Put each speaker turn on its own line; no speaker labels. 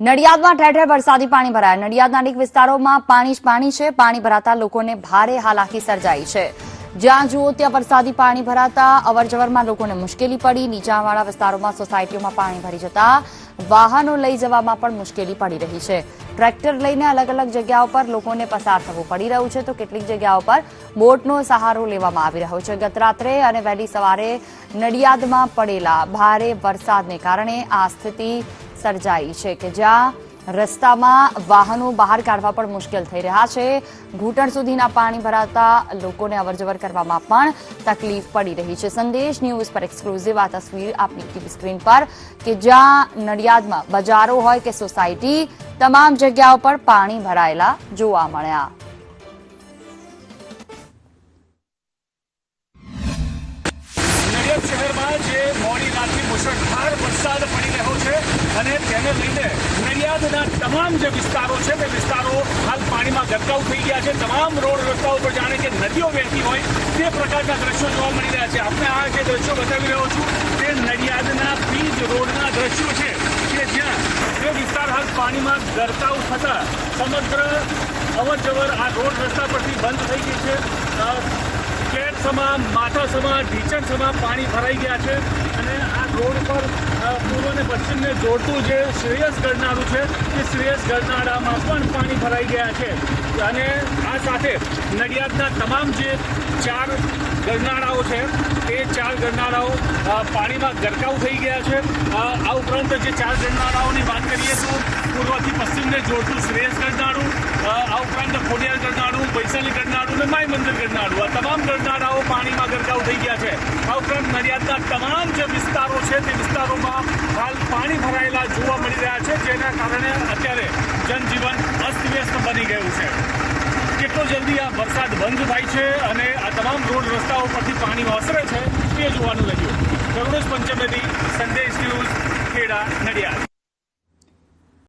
નડિયાદમાં ઠેર ઠેર વરસાદી પાણી ભરાયા. નડિયાદના અનેક વિસ્તારોમાં પાણી જ પાણી છે. પાણી ભરાતા લોકોને ભારે હાલાકી સર્જાઈ છે. જ્યાં જુઓ ત્યાં વરસાદી પાણી ભરાતા, અવરજવરમાં લોકોને મુશ્કેલી પડી. નીચાણવાળા વિસ્તારોમાં સોસાયટીઓમાં પાણી ભરી જતા વાહનો લઈ જવામાં પણ મુશ્કેલી પડી રહી છે. ટ્રેક્ટર લઈને અલગ અલગ જગ્યાઓ પર લોકોને પસાર થવું પડી રહ્યું છે. તો કેટલીક જગ્યાઓ પર બોટનો સહારો લેવામાં આવી રહ્યો છે. ગત રાત્રે અને વહેલી સવારે નડિયાદમાં પડેલા ભારે વરસાદને કારણે આ સ્થિતિ સર્જાઈ છે કે જ્યાં રસ્તામાં વાહનો બહાર કાઢવા પણ મુશ્કેલ થઈ રહ્યા છે. ઘૂંટણ સુધીના પાણી ભરાતા લોકોને અવરજવર કરવામાં પણ તકલીફ પડી રહી છે. સંદેશ ન્યૂઝ પર એક્સક્લુઝિવ આ તસવીર આપની ટીવી સ્ક્રીન પર કે જ્યાં નડિયાદમાં બજારો હોય કે સોસાયટી, તમામ જગ્યાઓ પર પાણી ભરાયેલા જોવા મળ્યા.
નડિયાદ શહેરમાં જે મુશળધાર વરસાદ પડી રહ્યો છે અને તેને લઈને નડિયાદના તમામ જે વિસ્તારો છે તે વિસ્તારો હાલ પાણીમાં ગરકાવ થઈ ગયા છે. તમામ રોડ રસ્તા ઉપર જાણે કે નદીઓ વહેતી હોય તે પ્રકારના દ્રશ્યો જોવા મળી રહ્યા છે. આપણે આ જે દ્રશ્યો બતાવી રહ્યો છું તે નડિયાદના બીજ રોડના દ્રશ્યો છે કે જ્યાં તે વિસ્તાર હાલ પાણીમાં ગરકાવ થતા સમગ્ર અવર જવર આ રોડ રસ્તા પરથી બંધ થઈ ગઈ છે. અ, કેટ સમા માથા સમા ઢીચણ સમા પાણી ભરાઈ ગયા છે અને આ રોડ પર પૂર્વ અને પશ્ચિમને જોડતું જે શ્રેયસ ગરનાળું છે એ શ્રેયસ ગરનાળામાં પણ પાણી ભરાઈ ગયા છે. અને આ સાથે નડિયાદના તમામ જે ચાર ગરનાળાઓ છે તે ચાર ગરનાળાઓ પાણીમાં ગરકાવ થઈ ગયા છે. આ ઉપરાંત જે ચાર ગરનાળાઓની વાત કરીએ તો પૂર્વથી પશ્ચિમને જોડતું શ્રેયસ ગરનાળું આ ઉપરાંત ખોડિયાર ગરનાળું વૈશાલી ગરનાળું અને માય મંદિર ગરનાળું આ તમામ ગરનાળાઓ પાણીમાં ગરકાવ થઈ ગયા છે. આ ઉપરાંત નડિયાદના તમામ જે વિસ્તારો છે, તે વિસ્તારોમાં હાલ પાણી ભરાયેલા જોવા મળી રહ્યા છે, જેના કારણે અત્યારે જનજીવન અસ્તવ્યસ્ત બની ગયું છે. કેટલો જલ્દી આ વરસાદ બંધ થાય છે અને આ તમામ રોડ રસ્તાઓ પરથી પાણી ઓસરે છે, તે જોવાનું રહ્યું. કરુણેશ પંચમેદી સંદેશ ન્યૂઝ ખેડા નડિયાદ.